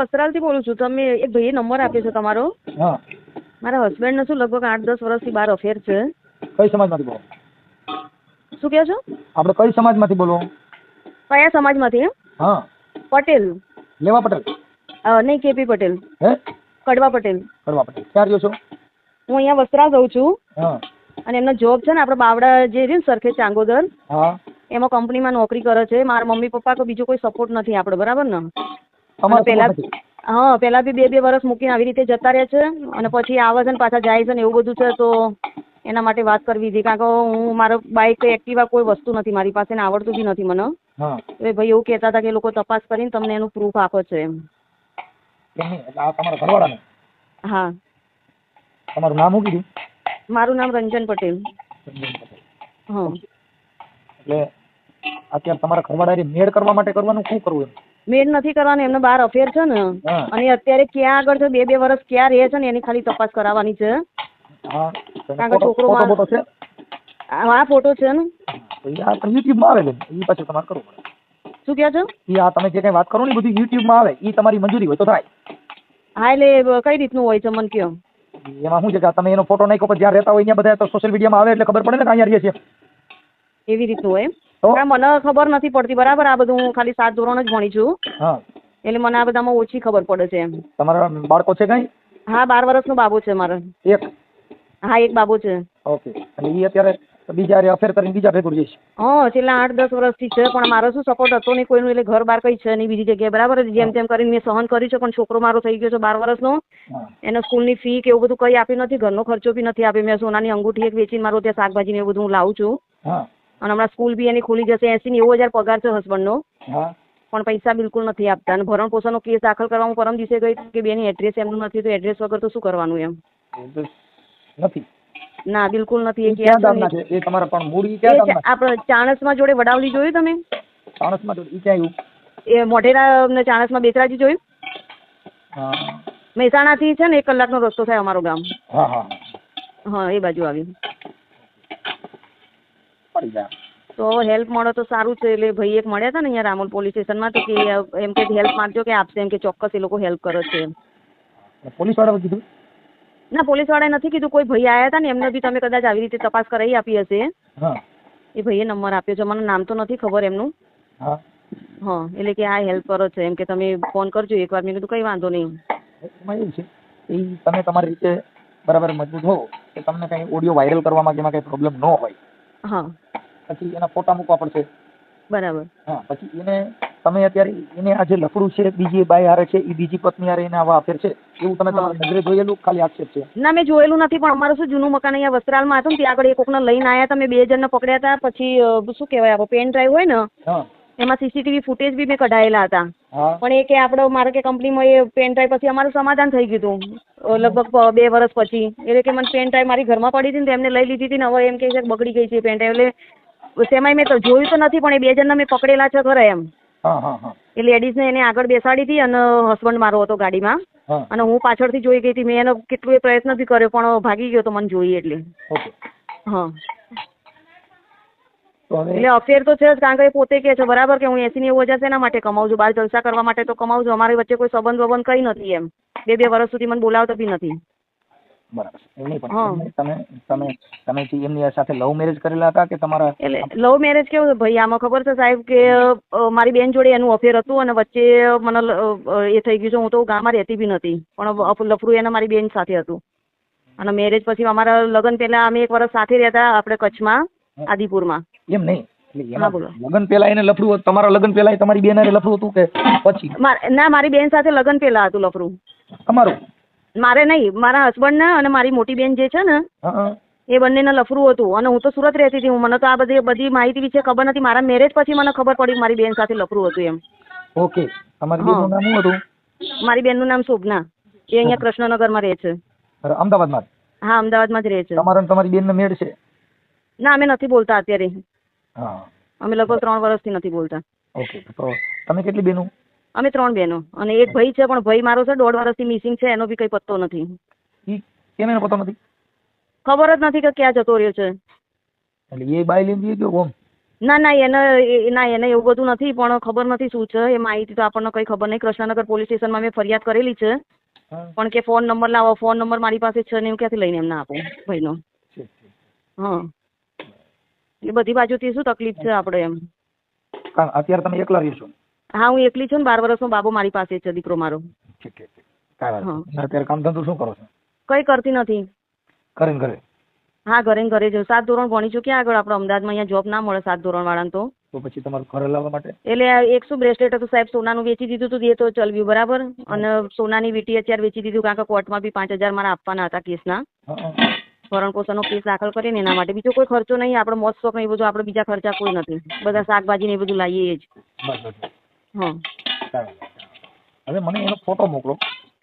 વસ્ત્રાલથી બોલું છું. તમે એક ભાઈએ નંબર આપ્યો છે તમારો. હા. મારા હસબન્ડને શું લગભગ આઠ દસ વર્ષથી બાર અફેર છે. કઈ સમાજમાંથી બોલો? શું કહો છો? આપણે કઈ સમાજમાંથી બોલો? કયા સમાજમાંથી? એમ હા. પટેલ. લેવા પટેલ? નહીં કેપી પટેલ. હે? કડવા પટેલ. કડવા પટેલ. ક્યાં રહ્યો છો? હું અહીંયા વસ્ત્રાલ રહું છું. હા. અને એમનો જોબ છે ને આપણે બાવડા જે રહ્યું ને સરખેજ ચાંગોદર. હા. એમાં કંપનીમાં નોકરી કરે છે. મારા મમ્મી પપ્પા કે બીજો કોઈ સપોર્ટ નથી આપણે બરાબર ને? પેલા હા પેલા બી બે બે વર્ષ મૂકીને આવી રીતે જતા રહે છે અને પછી આવે છે ને પાછા જાય છે ને એવું બધું છે તો એના માટે વાત કરવી હતી કારણ કે હું મારો બાઇક એક્ટિવા કોઈ વસ્તુ નથી મારી પાસે ને આવડતું બી નથી મને. એટલે ભાઈ એવું કહેતા હતા કે એ લોકો તપાસ કરીને તમને એનું પ્રૂફ આપે છે એમ. હા. તમારું નામ શું કીધું? મારું નામ રંજન પટેલ. હા. એટલે અત્યારે તમારા ઘરવાળાએ મેળ કરવા માટે કરવાનું શું કરવું એમ? મેળ નથી કરવાનો એમને બાર અફેર છે ને. હા. અને અત્યારે ક્યાં આગળ છે બે બે વર્ષ ક્યાં રહે છે ને એની ખાલી તપાસ કરાવવાની છે. હા. કારણ કે ફોટો છોકરો ફોટો માર- બોટો છે? આ આ ફોટો છે ને. તો ઈ આ યુટ્યુબમાં આવે છે. એ પાછું તમારે કરવું પડે. શું કહે છો? ઈ આ તમે જે કઈ વાત કરો ને એ બધું યુટ્યુબમાં આવે. એ તમારી મંજૂરી હોય તો થાય. હા એટલે કઈ રીતનું હોય છે મને કયો એમાં શું છે કે આ તમે એનો ફોટો નાખ્યો પછી જ્યાં રહેતા હોય ત્યાં બધા તો સોશિયલ મીડિયામાં આવે એટલે ખબર પડે ને કે અહીંયા રહીએ છીએ એવી રીતનું હોય એમ? મને ખબર નથી પડતી. બરાબર આ બધું હું ખાલી સાત ધોરણ જ ભણી છું. એટલે મને આ બધામાં ઓછી ખબર પડે છે એમ. તમારા બાળકો છે કઈ? હા બાર વર્ષનો બાબુ છે મારે. એક? હા એક બાબો છે. ઓકે. અને એ અત્યારે બીજા અફેર કરીને બીજા ભેગું જઈશ હા છેલ્લા આઠ દસ વર્ષથી છે પણ મારો શું સપોર્ટ હતો નહીં કોઈનું એટલે ઘર બાર કઈ છે નહીં બીજી જગ્યાએ. બરાબર જેમ તેમ કરીને મેં સહન કર્યું છે પણ છોકરો મારો થઈ ગયો છે બાર વર્ષનો. એને સ્કૂલની ફી કે એવું બધું કંઈ આપ્યું નથી ઘરનો ખર્ચો બી નથી આપ્યો. મેં સોનાની અંગૂઠી એક વેચીને મારું ત્યાં શાકભાજી ને એવું બધું હું લાવું છું. હા. અને હમણાં સ્કૂલ બી એની ખુલી જશે. એસી નેવું હજાર પગાર છે હસબન્ડનો પણ પૈસા બિલકુલ નથી આપતા. અને ભરણ પોષણનો કેસ દાખલ કરવા હું પરમ દિવસે ગઈ કે બેની એડ્રેસ એમનું નથી તો એડ્રેસ વગર તો શું કરવાનું એમ? નથી. ના બિલકુલ નથી. એ ક્યાં એ તમારા પણ મૂળ ક્યાં આપણે ચાણસમાં જોડે વડાવલી જોયું તમે? માણસમાં જોડે ઈ ક્યાં આવ્યું એ મોઢેરા ને ચાણસમાં બેસરાજી જોયું? મહેસાણાથી છે ને એક કલાકનો રસ્તો થાય અમારું ગામ. હા હા. હા એ બાજુ આવી. પડી જાય તો હેલ્પ મળે તો સારું છે. એટલે ભાઈ એક મળ્યા હતા ને અહીંયા રામોલ પોલીસ સ્ટેશનમાં તો કે એમ કે હેલ્પ માંગજો કે આપશે એમ કે ચોક્કસ એ લોકો હેલ્પ કરે છે એમ. પોલીસવાળા કીધું? ના પોલીસવાળાએ નથી કીધું. કોઈ ભાઈ આવ્યા હતા ને એમને બી તમે કદાચ આવી રીતે તપાસ કરાવી આપી હશે. એ ભાઈએ નંબર આપ્યો છે. મને નામ તો નથી ખબર એમનું. હા. હા એટલે કે આ હેલ્પ કરો છે એમ કે તમે ફોન કરજો એકવાર. મેં કીધું કંઈ વાંધો નહીં એમાં. એવું છે એ તમે તમારી રીતે બરાબર મજબૂત હો કે તમને કંઈ ઓડિયો વાયરલ કરવામાં કે એમાં કઈ પ્રોબ્લેમ ન હોય. હા. પછી એના ફોટા મૂકવા પડશે. બરાબર. હા પછી એને તમે અત્યારે એને આ જે લફડું છે બીજી બાઈ હારે છે એ બીજી પત્ની હારે એને આવા અફેર છે એવું તમે તમારી નજરે જોયેલું ખાલી આક્ષેપ છે? ના મેં જોયેલું નથી પણ અમારું શું જૂનું મકાન અહીંયા વસ્ત્રાલમાં હતું ને ત્યાં આગળ એ કોકને લઈને આવ્યા તમે બે જણને પકડ્યા હતા પછી શું કહેવાય આપણે પેન ડ્રાઈવ હોય ને એમાં સીસીટીવી ફૂટેજ બી મેં કઢાયેલા હતા. પણ એ કે આપણે મારે કે કંપનીમાં એ પેન ડ્રાઈવ પછી અમારું સમાધાન થઈ ગયું હતું. લગભગ બે વર્ષ પછી. એટલે કે મને પેન ડ્રાઈવ મારી ઘરમાં પડી હતી ને એમને લઈ લીધી હતી ને હવે એમ કહે છે કે બગડી ગઈ છે પેન ડ્રાઈવ એટલે તેમાંય મેં તો જોયું તો નથી પણ એ બે જણને મેં પકડેલા છે ખરા એમ. એ લેડીઝ ને લેડીઝને એને આગળ બેસાડી હતી અને હસબન્ડ મારો હતો ગાડીમાં. અને હું પાછળથી જોઈ ગઈ હતી મેં એનો કેટલો એ પ્રયત્ન બી કર્યો પણ ભાગી ગયો તો મને જોઈ એટલે. હા. એટલે અફેર તો છે જ કારણ કે એ પોતે કે છે બરાબર કે હું એસી નેવું હજાર શેના માટે કમાવું છું? બાર જલસા કરવા માટે તો કમાવું છું. અમારી વચ્ચે કોઈ સંબંધ વબંધ કંઈ નથી એમ. બે બે વર્ષ સુધી મને બોલાવતો બી નથી. બરાબર એમ પણ તમે તમે તમે એમની સાથે લવ મેરેજ કરેલા હતા કે તમારા એટલે લવ મેરેજ કેવું છે ભાઈ? આમાં ખબર છે સાહેબ કે મારી બેન જોડે એનું અફેર હતું અને વચ્ચે મને એ થઈ ગયું છે. હું તો ગામમાં રહેતી બી નથી પણ લફરું એને મારી બેન સાથે હતું. અને મેરેજ પછી અમારા લગ્ન પહેલા અમે એક વર્ષ સાથે રહેતા આપણે કચ્છમાં આદિપુરમાં. એમ નહીં. લગ્ન પેલા એને લફડું હતું, તમારા લગ્ન પેલા તમારી બેન લફડું હતું કે પછી? ના મારી બેન સાથે લગ્ન પેલા હતું લફડું તમારું? મારે નહીં મારા હસબન્ડ ને અને મારી મોટી બેન જે છે ને એ બંનેને લફરું હતું અને હું તો સુરત રહેતી હતી. હું મને તો આ બધી બધી માહિતી વિશે ખબર નથી. મારા મેરેજ પછી મને ખબર પડી મારી બેન સાથે લફરું હતું એમ. ઓકે તમારી. બેનનું નામ શું હતું? મારી બેનનું નામ શોભના. એ અહીંયા કૃષ્ણનગરમાં રહે છે. અમદાવાદ અમદાવાદમાં. હા અમદાવાદમાં જ રહે છે. તમારો ને તમારી બેનને મેળ છે? ના અમે નથી બોલતા અત્યારે. હા. અમે લગભગ ત્રણ વર્ષથી નથી બોલતા. ઓકે તો તમે કેટલી બેનું? અમે ત્રણ બહેનો. અને એક ભાઈ છે પણ ભાઈ મારો છે દોઢ વર્ષથી મિસિંગ છે એનો બી કઈ પત્તો નથી. કેમ એનો પત્તો નથી? ખબર જ નથી કે ક્યાં જતો રહ્યો છે. એટલે એ બાય લઈને કે ઓમ ના ના એને ના એને એવું બધું નથી પણ ખબર નથી શું છે. એ માહિતી તો આપણને કઈ ખબર નહીં. કૃષ્ણનગર પોલીસ સ્ટેશનમાં મેં ફરિયાદ કરેલી છે. પણ કે ફોન નંબર લાવો ફોન નંબર મારી પાસે છે ને હું ક્યાંથી લઈને એમને આપું ભાઈનો. હા. એ બધી બાજુથી શું તકલીફ છે આપણે એમ? અત્યારે તમે એકલા રહેશો? હા હું એકલી છું ને બાર વર્ષનો બાબો મારી પાસે છે દીકરો મારો. ઠીક ઠીક ઠીક કાંઈ વાંધો નહીં. અત્યારે કામ ધંધો શું કરો છો? કઈ કરતી નથી. ઘરે ને ઘરે? હા ઘરે ને ઘરે જ. સાત ધોરણ ભણી છું. ક્યાં આગળ આપણે અમદાવાદમાં અહીંયા જોબ ના મળે સાત ધોરણ વાળાને તો? તો પછી તમારું ઘરે લાવવા માટે? એટલે આ એકસો બ્રેસલેટ હતું સાહેબ સોનાનું વેચી દીધું હતું એ તો ચલવ્યું બરાબર? અને સોનાની વીટી અત્યારે વેચી દીધું કારણ કે કોર્ટમાં બી પાંચ હજાર મારા આપવાના હતા કેસના. હા, હા. ભરણ પોષણનો કેસ દાખલ કરીને એના માટે. બીજો કોઈ ખર્ચો નહીં આપણે મોજ શોખ નહીં એ બધું આપણે બીજા ખર્ચા કોઈ નથી. બધા શાકભાજી ને એ બધું લાવીએ જ. બસ બસ બસ. હા. હવે મને એનો ફોટો મોકલો.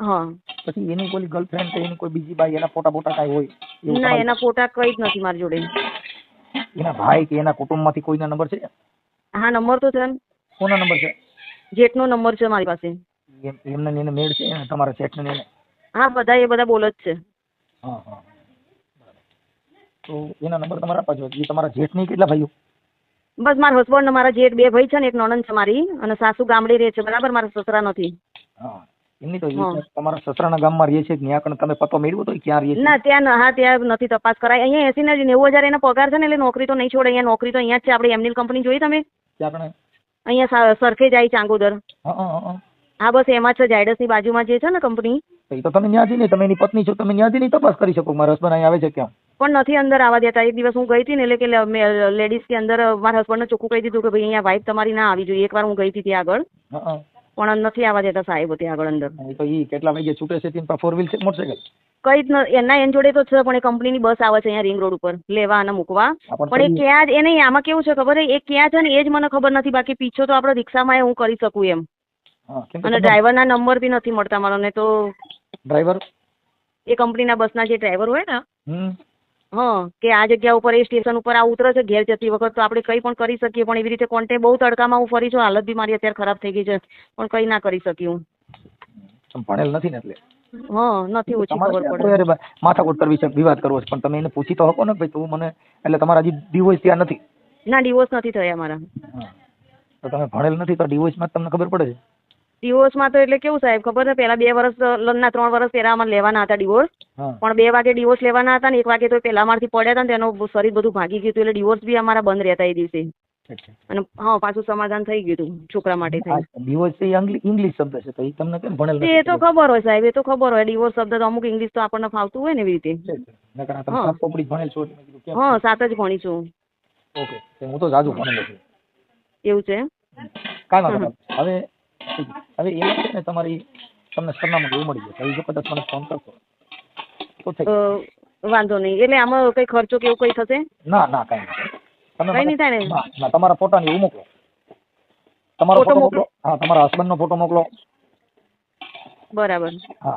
હા. પછી એની કોઈ ગર્લફ્રેન્ડ કે એની કોઈ બીજી બાઈ એના ફોટા બોટા કાંઈ હોય ના એના ફોટા કઈ જ નથી મારી જોડે. એના ભાઈ કે એના કુટુંબમાંથી કોઈના નંબર છે? હા નંબર તો છે ને. કોના નંબર છે? જેટનો નંબર છે મારી પાસે. એમ- એમને એને મેળ છે? તમારા જેઠ ને એને? હા બધા એ બધા બોલ જ છે. હા હા. તો એના નંબર તમારા આપવા જોઈએ. તમારા જેઠની કેટલા ભાઈઓ? બસ મારા હસબન્ડ ને મારા જેઠ બે ભાઈ છે ને એક નણંદ છે મારી અને સાસુ ગામડે રહે છે બરાબર? મારા સસરા નથી એમની તો. તમારા સસરાના ગામમાં રહે છે ત્યાં કણ તમે પતો મેળવ્યો તો ક્યાં રહે છે? ના ત્યાં હા ત્યાં નથી તપાસ કરાય. અહીંયા એસી ને નેવું હજાર એનો પગાર છે ને એટલે નોકરી તો નહીં છોડે. અહીંયા નોકરી તો અહીંયા જ છે. આપણે એમની કંપની જોઈ તમે? અહીંયા સરખે જાય ચાંગોદર. હા બસ એમાં છે. જાયડસની બાજુમાં જે છે ને કંપની તો તમે ત્યાં જઈને તમે એની પત્ની છો તમે ત્યાં જઈને તપાસ કરી શકો? મારા હસબન્ડ અહીં આવે છે કેમ પણ નથી અંદર આવવા દેતા. એક દિવસ હું ગઈ હતી ને એટલે કે લેડીઝ કે અંદર મારા હસબન્ડને ચોખ્ખું કહી દીધું કે ભાઈ અહીંયા વાઇફ તમારી ના આવી જોઈએ. એકવાર હું ગઈ હતી ત્યાં આગળ. પણ નથી આવવા દેતા સાહેબ ત્યાં આગળ અંદર. તો ઈ કેટલા વાગે છૂટે છે તેની ફોર વ્હીલ મોટરસાઇકલ કઈ જ એના એન જોડે તો છે પણ એ કંપનીની બસ આવે છે અહીંયા રિંગ રોડ ઉપર. લેવા અને મૂકવા. પણ એ ક્યાં જ એ નહીં આમાં કેવું છે ખબર એ ક્યાં છે ને એ જ મને ખબર નથી. બાકી પીછો તો આપણે રિક્ષામાં હું કરી શકું એમ. અને ડ્રાઈવર ડ્રાઈવરના નંબર બી નથી મળતા. મારો ને તો ડ્રાઈવર એ કંપનીના બસના જે ડ્રાઈવર હોય ને હા કે આ જગ્યા ઉપર એ સ્ટેશન ઉપર આ ઉતરે છે ઘેર જતી વખત તો આપણે કંઈ પણ કરી શકીએ પણ એવી રીતે કોન્ટે બહુ તડકામાં હું ફરી છું હાલત બી મારી અત્યારે ખરાબ થઈ ગઈ છે પણ કંઈ ના કરી શકી હું. ભણેલ નથી ને એટલે? હા નથી ઓછી ખબર પડે. કોઈ હારે બા- માથાકૂટ કરવી છે વિવાદ કરવો છે પણ તમે એને પૂછી તો હકો ને ભાઈ તું મને એટલે તમારા હજી ડિવોર્સ ત્યાં નથી? ના ડિવોર્સ નથી થયા મારા. તો તમે ભણેલ નથી તો ડિવોર્સમાં તમને ખબર પડે છે? ડિવોર્સમાં તો એટલે કેવું સાહેબ ખબર છે? પહેલા બે વર્ષ લગ્નના ત્રણ વર્ષ પહેલા અમારે લેવાના હતા ડિવોર્સ પણ બે વાગે ડિવોર્સ લેવાના હતા ને એક વાગે તો પહેલા અમારથી પડ્યા હતા ને તેનું શરીર બધું ભાગી ગયું હતું એટલે ડિવોર્સ બી અમારા બંધ રહેતા એ દિવસે. અને હા પાછું સમાધાન થઈ ગયું હતું છોકરા માટે થઈ ડિવોર્સ એ ઇંગ્લિશ શબ્દ છે તો એ તમને કેમ ભણેલ એ તો ખબર હોય સાહેબ એ તો ખબર હોય ડિવોર્સ શબ્દ તો અમુક ઇંગ્લિશ તો આપણને ફાવતું હોય ને એવી રીતે? હા. સાત જ ભણી છું. ઓકે હું તો જાજુ ભણેલો છું. એવું છે? કાંઈ હવે હવે એમાં છે ને તમારી તમને સરનામું એવું મળી જશે. હવે જો કદાચ મને ફોન કરશો. તો થઈ વાંધો નહીં. એટલે આમાં કઈ ખર્ચો કે એવું કઈ થશે? ના ના કઈ નહીં. તમે કંઈ નહીં થાય ને? ના ના તમારા ફોટા એવું મોકલો. તમારો ફોટો મોકલો? હા તમારા હસબન્ડનો ફોટો મોકલો. બરાબર. હા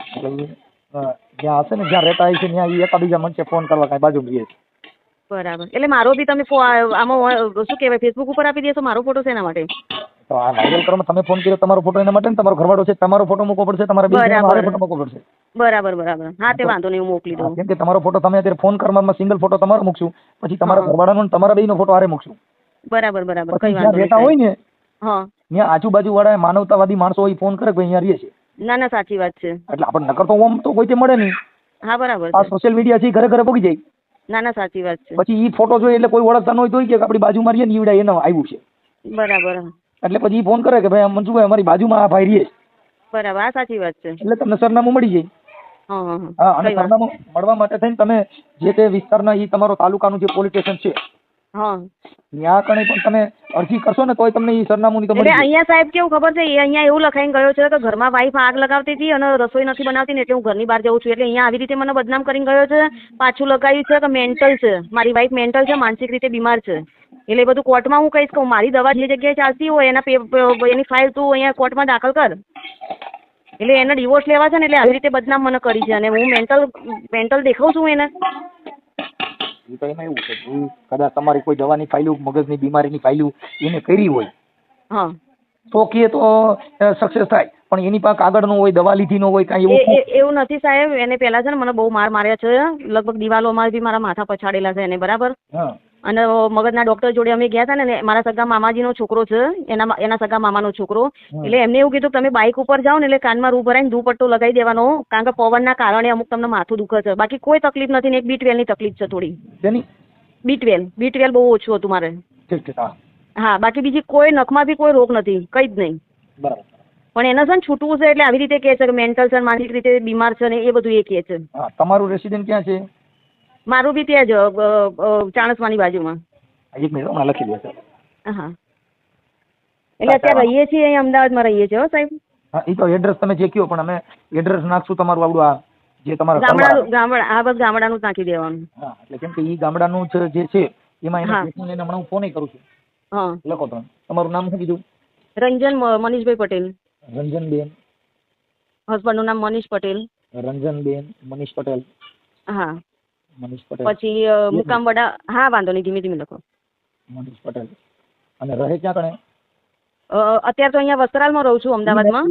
જ્યાં હશે ને જ્યાં રહેતા હોય છે ત્યાં એકાબીજા મંચે ફોન કરવા કાંઈ બાજુ રહીએ બરાબર. એટલે મારો બી તમે આમાં શું કહેવાય ફેસબુક ઉપર આપી દેશો મારો ફોટો એના માટે. તો આ વાયરલ કરવામાં તમે ફોન કર્યો તમારો ફોટો એના માટે ને તમારો ઘરવાળો છે તમારો ફોટો મૂકવો પડશે તમારા બે બરાબર. મારે ફોટો મૂકવો પડશે. બરાબર બરાબર. હા તે વાંધો નહીં હું મોકલી દઉં. કેમ કે તમારો ફોટો તમે અત્યારે ફોન કરવામાં સિંગલ ફોટો તમારો મૂકશું પછી તમારા. ઘરવાળાનો ને તમારા બેયનો ફોટો આરે મૂકશું. બરાબર બરાબર. કઈ વાંધો રહેતા હોય ને હા. ત્યાં આજુબાજુ વાળા માનવતાવાદી માણસો હોય ફોન કરે કે અહીંયા રહીએ છે. ના ના સાચી વાત છે. એટલે આપણે નકર તો ઓમ તો કોઈ મળે નહીં. હા બરાબર આ સોશિયલ મીડિયા છે ઘરે ઘરે પોગી જાય. ના ના સાચી વાત છે. પછી ઈ ફોટો જોઈએ એટલે કોઈ ઓળખતા ન હોય તો કે આપણી બાજુમાં રહીએ ને ઈવડા એનો આવ્યું છે. બરાબર. એટલે પછી ઈ ફોન કરે કે ભાઈ મનસુભાઈ અમારી બાજુમાં આ ભાઈ રહે છે. બરાબર આ સાચી વાત છે. એટલે તમને સરનામું મળી જાય. હા હા હા. હા અને કઈ વાત સરનામું મળવા માટે થઈને તમે જે તે વિસ્તારના ઈ તમારો તાલુકાનું જે પોલીસ સ્ટેશન છે હા. ત્યાં કણે પણ તમે અરજી કરશો ને તોય તમને ઈ સરનામું તો એટલે મળી જાય. અહીંયા સાહેબ કેવું ખબર છે એ અહીંયા એવું લખાઈને ગયો છે કે ઘરમાં વાઈફ આગ લગાવતી હતી અને રસોઈ નથી બનાવતી ને એટલે હું ઘરની બહાર જઉં છું. એટલે અહીંયા આવી રીતે મને બદનામ કરીને ગયો છે પાછું લગાવ્યું છે કે મેન્ટલ છે. મારી વાઈફ મેન્ટલ છે માનસિક રીતે બીમાર છે. એટલે એ બધું કોર્ટમાં હું કહીશ કે મારી દવા જે જગ્યાએ ચાલતી હોય એના એની ફાઇલ તું અહીંયા કોર્ટમાં દાખલ કર. એટલે એને ડિવોર્સ લેવા છે ને એટલે આવી રીતે બદનામ મને કરી છે અને હું મેન્ટલ મેન્ટલ દેખાઉં છું એને. એ તો એમાં એવું છે કદાચ તમારી કોઈ દવાની ફાઇલું મગજની બીમારીની ફાઇલું એને કરી હોય. હા. તો કે તો સક્સેસ થાય. પણ એની પાસે કાગળનો હોય દવા લીધી ન હોય કાંઈ એવું એ- એવું નથી સાહેબ. એને પહેલા છે ને મને બહુ માર માર્યા છે. લગભગ દિવાલોમાં બી મારા માથા પછાડેલા છે એને બરાબર. હા. અને મગજના ડોક્ટર જોડે અમે ગયા હતા ને મારા સગા મામાજીનો છોકરો છે એના એના સગા મામાનો છોકરો. એટલે એમને એવું કીધું કે તમે બાઇક ઉપર જાઓ ને એટલે કાનમાં રૂ ભરાઈને દુપટ્ટો લગાવી દેવાનો કારણ કે પવનના કારણે અમુક તમને માથું દુખે છે. બાકી કોઈ તકલીફ નથી ને એક બી ટ્વેલ્વની તકલીફ છે થોડી. બી ટ્વેલ્વ બી બહુ ઓછું હતું મારે. હા. હા બાકી બીજી કોઈ નખમાં બી કોઈ રોગ નથી કંઈ જ નહીં. બરાબર. પણ એને છે ને છૂટવું છે એટલે આવી રીતે કહે છે કે મેન્ટલ છે માનસિક રીતે બીમાર છે ને એ બધું એ કહે છે. તમારું રેસિડેન્ટ ક્યાં છે? મારું બી ત્યાં જ ચાણસ્માની બાજુમાં. એક મિનિટ હમણાં લખી દે હા. એટલે અત્યારે રહીએ છીએ અહીં અમદાવાદમાં રહીએ છીએ હો સાહેબ. હા એ તો એડ્રેસ તમે જે કહો પણ અમે એડ્રેસ નાખશું તમારું આવડું આ જે તમારા ગામડાનું ગામડા હા બસ ગામડાનું જ નાખી દેવાનું. હા એટલે કેમ કે એ ગામડાનું જે છે એમાં એને. લઈને હમણાં હું ફોન કરું છું. હા. લખો તમે. તમારું નામ શું કીધું? રંજન મનીષભાઈ પટેલ. રંજનબેન. હસબન્ડનું નામ મનીષ પટેલ. રંજનબેન મનીષ પટેલ. હા. મનીષ પટેલ. પછી મુકામ વડા હા વાંધો નહીં ધીમે ધીમે લખો. મનીષ પટેલ. અને રહે ક્યાં કણે અત્યારે તો અહીંયા વસ્ત્રાલમાં રહું છું અમદાવાદમાં.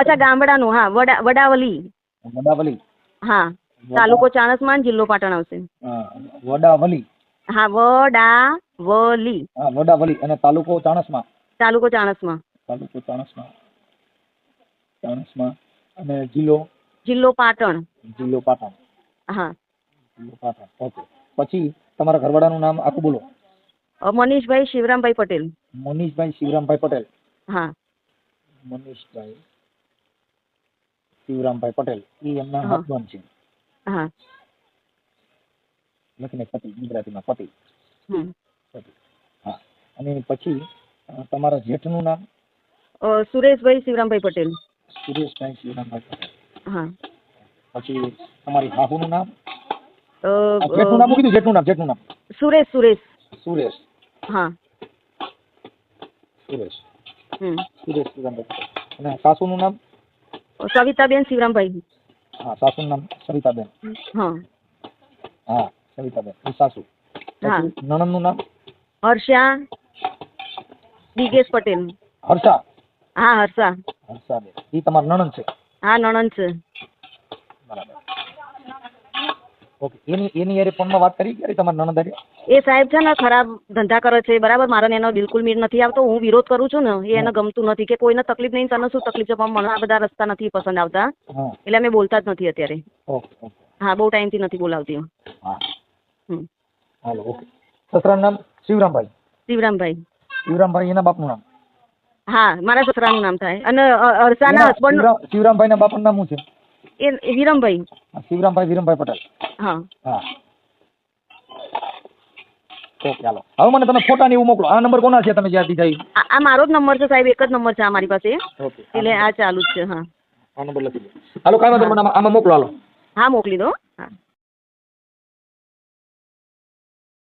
અચ્છા ગામડાનું હા વડા વડાવલી. વડાવલી. હા તાલુકો ચાણસમાન જિલ્લો પાટણ આવશે. હા, વડાવલી. હા વડાવલી. હા વડાવલી. અને તાલુકો ચાણસમાં? તાલુકો ચાણસમાં. તાલુકો ચાણસમાં. ચાણસમાં. અને જિલ્લો? જિલ્લો પાટણ. જિલ્લો પાટણ. હા. ઓકે પછી તમારા ઘરવાળાનું નામ આખું બોલો. મનીષભાઈ શિવરામભાઈ પટેલ. મનીષભાઈ શિવરામભાઈ પટેલ. હા. મનીષભાઈ શિવરામભાઈ પટેલ. એ એમના હસબન્ડ છે. હા. લખીને પતિ ગુજરાતીમાં પતિ. પતિ. હા. અને પછી તમારા જેઠનું નામ? સુરેશભાઈ શિવરામભાઈ પટેલ. સુરેશભાઈ શિવરામભાઈ પટેલ. હા. પછી તમારી હાહુનું નામ? જેઠનું નામ કીધું? જેટનું નામ જેટનું નામ. સુરેશ સુરેશ. સુરેશ. હા. સુરેશ. હમ. સુરેશ શિવરામભાઈ અને સાસુનું નામ? સવિતાબેન શિવરામભાઈ. હા સાસુનું નામ સવિતાબેન. હા. હા સવિતાબેન. સાસુ. હા. નણંદ નણંદનું નામ? હર્ષા દિગેશ પટેલ. હર્ષા? હા હર્ષા. હર્ષાબેન. એ તમારા નણંદ છે? હા નણંદ છે. બરાબર. ઓકે એની એની યારે ફોનમાં વાત કરી ક્યારે તમારા નણંદ હારે? એ સાહેબ છે ને ખરાબ ધંધા કરે છે બરાબર? મારાને એનો બિલકુલ મીર નથી આવતો હું વિરોધ કરું છું ને એ એને ગમતું નથી કે કોઈને તકલીફ નહીં તને શું તકલીફ છે? પણ મને આ બધા રસ્તા નથી પસંદ આવતા. એટલે અમે બોલતા જ નથી અત્યારે. હા બહુ ટાઈમથી નથી બોલાવતી હું. હાલો ઓકે સસરાનું નામ શિવરામભાઈ. શિવરામભાઈ. શિવરામભાઈ એના બાપનું નામ? હા મારા સસરાનું નામ થાય. અને અરસાના હસબન્ડ શિવરામભાઈના બાપનું નામ શું છે? એ વિરમભાઈ શિવરામભાઈ વિરમભાઈ પટેલ હા હા ઓકે હાલો હવે મને તમે ફોટા ને એવું મોકલો આ નંબર કોના છે તમે જ્યાં દીધા? આ મારો જ નંબર છે સાહેબ એક જ નંબર છે આ મારી પાસે એટલે આ ચાલુ જ છે હા આ નંબર લખી દો હાલો કાંઈ વાંધો મને આમાં મોકલો હાલો હા મોકલી દો